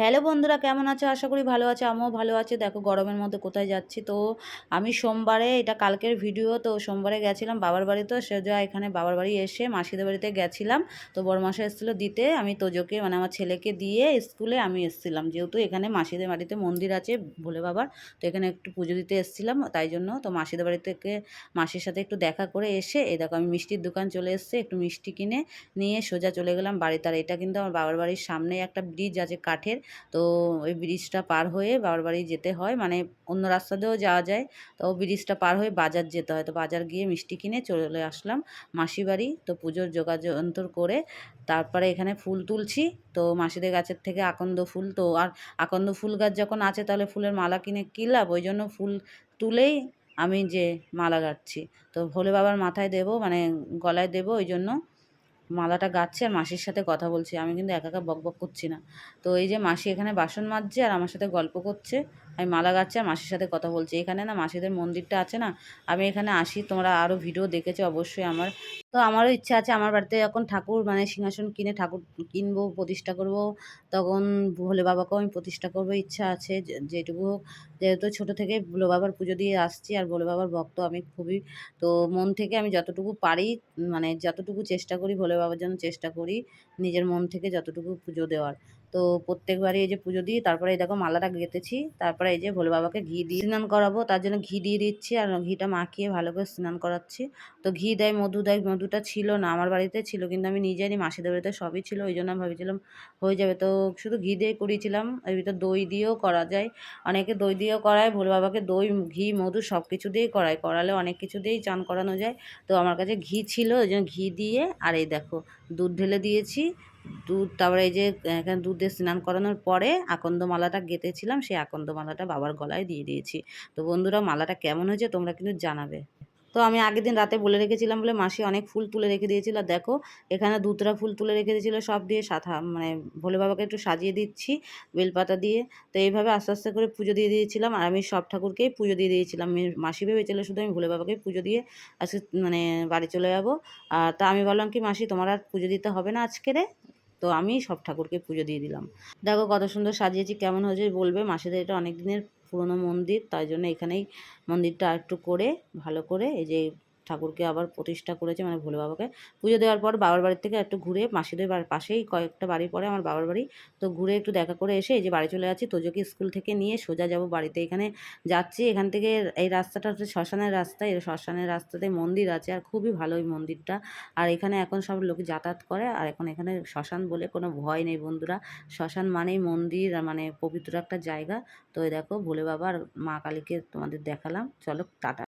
Hello বন্ধুরা, কেমন আছো? আশা করি ভালো আছে, আমিও ভালো আছি। দেখো, গরমের মধ্যে কোথায় যাচ্ছি? তো আমি সোমবারে, এটা কালকের ভিডিও, তো সোমবারে গেছিলাম বাবার বাড়ি। বাড়িতে সেজা এখানে বাবার বাড়ি এসে মাসিদের বাড়িতে গেছিলাম। তো বড় মাসে এসেছিল দিতে। আমি তোজোকে মানে আমার ছেলেকে দিয়ে স্কুলে আমি এসেছিলাম। যেহেতু এখানে মাসিদের বাড়িতে মন্দির আছে ভোলে বাবার, তো এখানে একটু পুজো দিতে এসেছিলাম। তাই জন্য তো মাসিদের বাড়ি থেকে মাসির সাথে একটু দেখা করে এসে, এই দেখো আমি মিষ্টির দোকান চলে এসেছে, একটু মিষ্টি কিনে নিয়ে সোজা চলে গেলাম বাড়িতে। আর এটা কিন্তু আমার বাবার বাড়ির সামনে একটা ব্রিজ আছে কাঠের। তো ওই ব্রিজটা পার হয়ে বাবার বাড়ি যেতে হয়। মানে অন্য রাস্তা দিয়েও যাওয়া যায়। তো ব্রিজটা পার হয়ে বাজার যেতে হয়। তো বাজার গিয়ে মিষ্টি কিনে চলে আসলাম মাসি বাড়ি। তো পুজোর যোগাযন্তর করে তারপরে এখানে ফুল তুলছি। তো মাসিদের গাছের থেকে আকন্দ ফুল। তো আর আকন্দ ফুল গাছ যখন আছে তাহলে ফুলের মালা কিনে কী লাভ? ওই জন্য ফুল তুলেই আমি যে মালা গাচ্ছি তো ভোলে বাবার মাথায় দেব মানে গলায় দেব ওই জন্য। মালাটা গাচ্ছে আর মাসির সাথে কথা বলছি। আমি কিন্তু একা একা বক বক করছি না। তো এই যে মাসি এখানে বাসন মাজছে আর আমার সাথে গল্প করছে। আমি মালা গাচ্ছে আর মাসির সাথে কথা বলছি। এখানে না মাসিদের মন্দিরটা আছে না, আমি এখানে আসি, তোমরা আরও ভিডিও দেখেছ অবশ্যই আমার। তো আমারও ইচ্ছা আছে, আমার বাড়িতে এখন ঠাকুর মানে সিংহাসন কিনে ঠাকুর কিনবো, প্রতিষ্ঠা করব। তখন ভোলে বাবাকেও আমি প্রতিষ্ঠা করব, ইচ্ছা আছে যেটুকু হোক। যেহেতু ছোটো থেকে ভোলে বাবার পুজো দিয়ে আসছি আর ভোলে বাবার ভক্ত আমি খুবই, তো মন থেকে আমি যতটুকু পারি মানে যতটুকু চেষ্টা করি, ভোলে বাবার জন্য চেষ্টা করি, নিজের মন থেকে যতটুকু পুজো দেওয়ার। তো প্রত্যেকবারই এই যে পুজো দিই, তারপরে এই দেখো মালাটা গেঁথেছি, তারপরে এই যে ভোলে বাবাকে ঘি দিয়ে স্নান করাবো, তার জন্য ঘি দিয়ে দিচ্ছি আর ঘিটা মাখিয়ে ভালো করে স্নান করাচ্ছি। তো ঘি দেয়, মধু দেয়, মধুটা ছিল না, আমার বাড়িতে ছিল কিন্তু আমি নিজেরই মাসিদের বাড়িতে সবই ছিল, ওই জন্য ভেবেছিলাম হয়ে যাবে। তো শুধু ঘি দিয়ে করিয়েছিলাম, এর ভিতর দই দিয়েও করা যায়। অনেকে দই দিয়েও করায়, ভোলে বাবাকে দই, ঘি, মধু সব কিছু দিয়েই করায়, করালে অনেক কিছু দিয়েই চান করানো যায়। তো আমার কাছে ঘি ছিল, ওই জন্য ঘি দিয়ে, আর এই দেখো দুধ ঢেলে দিয়েছি দুধ, তারপরে এই যে, এখানে দুধ স্নান করানোর পরে আকন্দ মালাটা গেঁথেছিলাম, সেই আকন্দ মালাটা বাবার গলায় দিয়ে দিয়েছি। তো বন্ধুরা, মালাটা কেমন হয়েছে তোমরা কিন্তু জানাবে। তো আমি আগের দিন রাতে বলে রেখেছিলাম বলে মাসি অনেক ফুল তুলে রেখে দিয়েছিল। দেখো, এখানে দুতরা ফুল তুলে রেখে দিয়েছিল, সব দিয়ে সাথা মানে ভোলে বাবাকে একটু সাজিয়ে দিচ্ছি বেলপাতা দিয়ে। তো এইভাবে আস্তে আস্তে করে পুজো দিয়ে দিয়েছিলাম। আর আমি সব ঠাকুরকেই পুজো দিয়ে দিয়েছিলাম। মাসি ভেবেছিল শুধু আমি ভোলে বাবাকে পুজো দিয়ে আজকে মানে বাড়ি চলে যাব। আর তা আমি বললাম কি, মাসি তোমার আর পুজো দিতে হবে না আজকে রে? তো আমি সব ঠাকুরকে পুজো দিয়ে দিলাম। দেখো কত সুন্দর সাজিয়েছি, কেমন হয়েছে বলবে? মাসিদের এটা অনেক দিনের পুরনো মন্দির, তাই জন্য এখানেই মন্দিরটা একটু করে, ভালো করে এই যে ঠাকুরকে আবার প্রতিষ্ঠা করেছে মানে ভোলে বাবাকে। পুজো দেওয়ার পর বাবার বাড়ির থেকে একটু ঘুরে মাসিদের পাশেই কয়েকটা বাড়ি পরে আমার বাবার বাড়ি। তো ঘুরে একটু দেখা করে এসে এই যে বাড়ি চলে যাচ্ছি, তোজোকে স্কুল থেকে নিয়ে সোজা যাব বাড়িতে। এখানে যাচ্ছি, এখান থেকে এই রাস্তাটা হচ্ছে শ্মশানের রাস্তা। এই শ্মশানের রাস্তাতে মন্দির আছে আর খুবই ভালো ওই মন্দিরটা। আর এখানে এখন সব লোক যাতায়াত করে আর এখন এখানে শ্মশান বলে কোনো ভয় নেই বন্ধুরা। শ্মশান মানেই মন্দির মানে পবিত্র একটা জায়গা। তো দেখো ভোলে বাবার মা কালীকে তোমাদের দেখালাম। চলো টাটা।